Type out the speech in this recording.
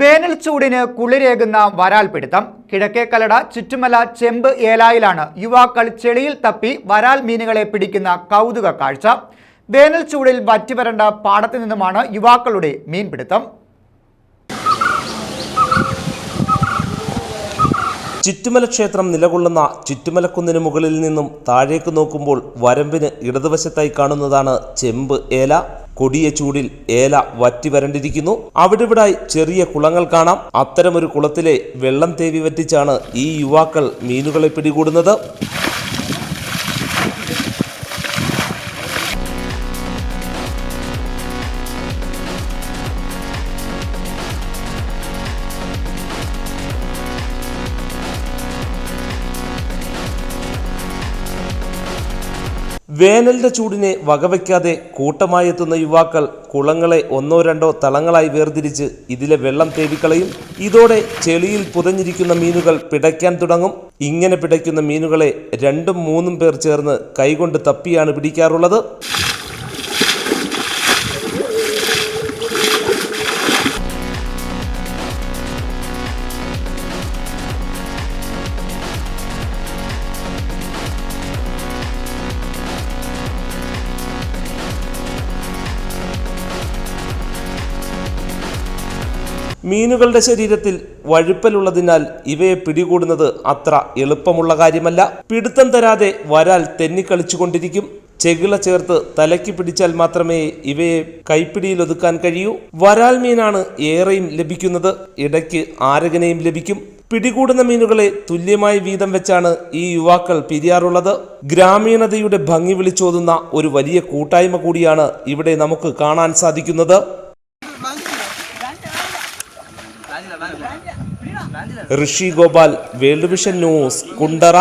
വേനൽ ചൂടിന് കുളിരേകുന്ന വരാൽ പിടുത്തം. കിഴക്കേക്കലട ചുറ്റുമല ചെമ്പ് ഏലായിലാണ് യുവാക്കൾ ചെളിയിൽ തപ്പി വരാൽ മീനുകളെ പിടിക്കുന്ന കൗതുക കാഴ്ച. വേനൽ ചൂടിൽ വറ്റിവരണ്ട പാടത്തു നിന്നുമാണ് യുവാക്കളുടെ മീൻപിടുത്തം ചുറ്റുമല ക്ഷേത്രം നിലകൊള്ളുന്ന ചുറ്റുമലക്കുന്നിന് മുകളിൽ നിന്നും താഴേക്ക് നോക്കുമ്പോൾ വരമ്പിന് ഇടതുവശത്തായി കാണുന്നതാണ് ചെമ്പ് ഏല. കൊടിയ ചൂടിൽ ഏല വറ്റി വരണ്ടിരിക്കുന്നു. അവിടിവിടായി ചെറിയ കുളങ്ങൾ കാണാം. അത്തരമൊരു കുളത്തിലെ വെള്ളം തേവി വറ്റിച്ചാണ് ഈ യുവാക്കൾ മീനുകളെ പിടികൂടുന്നത്. വേനലിന്റെ ചൂടിനെ വകവയ്ക്കാതെ കൂട്ടമായി എത്തുന്ന യുവാക്കൾ കുളങ്ങളെ ഒന്നോ രണ്ടോ തളങ്ങളായി വേർതിരിച്ച് ഇതിലെ വെള്ളം തേവിക്കളയും. ഇതോടെ ചെളിയിൽ പുതഞ്ഞിരിക്കുന്ന മീനുകൾ പിടയ്ക്കാൻ തുടങ്ങും. ഇങ്ങനെ പിടയ്ക്കുന്ന മീനുകളെ രണ്ടും മൂന്നും പേർ ചേർന്ന് കൈകൊണ്ട് തപ്പിയാണ് പിടിക്കാറുള്ളത്. മീനുകളുടെ ശരീരത്തിൽ വഴുപ്പലുള്ളതിനാൽ ഇവയെ പിടികൂടുന്നത് അത്ര എളുപ്പമുള്ള കാര്യമല്ല. പിടുത്തം തരാതെ വരാൽ തെന്നിക്കളിച്ചുകൊണ്ടിരിക്കും. ചെകിള ചേർത്ത് തലയ്ക്ക് പിടിച്ചാൽ മാത്രമേ ഇവയെ കൈപ്പിടിയിൽ ഒതുക്കാൻ കഴിയൂ. വരാൽ മീനാണ് ഏറെയും ലഭിക്കുന്നത്. ഇടയ്ക്ക് ആരകനെയും ലഭിക്കും. പിടികൂടുന്ന മീനുകളെ തുല്യമായി വീതം വെച്ചാണ് ഈ യുവാക്കൾ പിരിയാറുള്ളത്. ഗ്രാമീണതയുടെ ഭംഗി വിളിച്ചോതുന്ന ഒരു വലിയ കൂട്ടായ്മ കൂടിയാണ് ഇവിടെ നമുക്ക് കാണാൻ സാധിക്കുന്നത്. Rishi Gopal world vision news Kundara.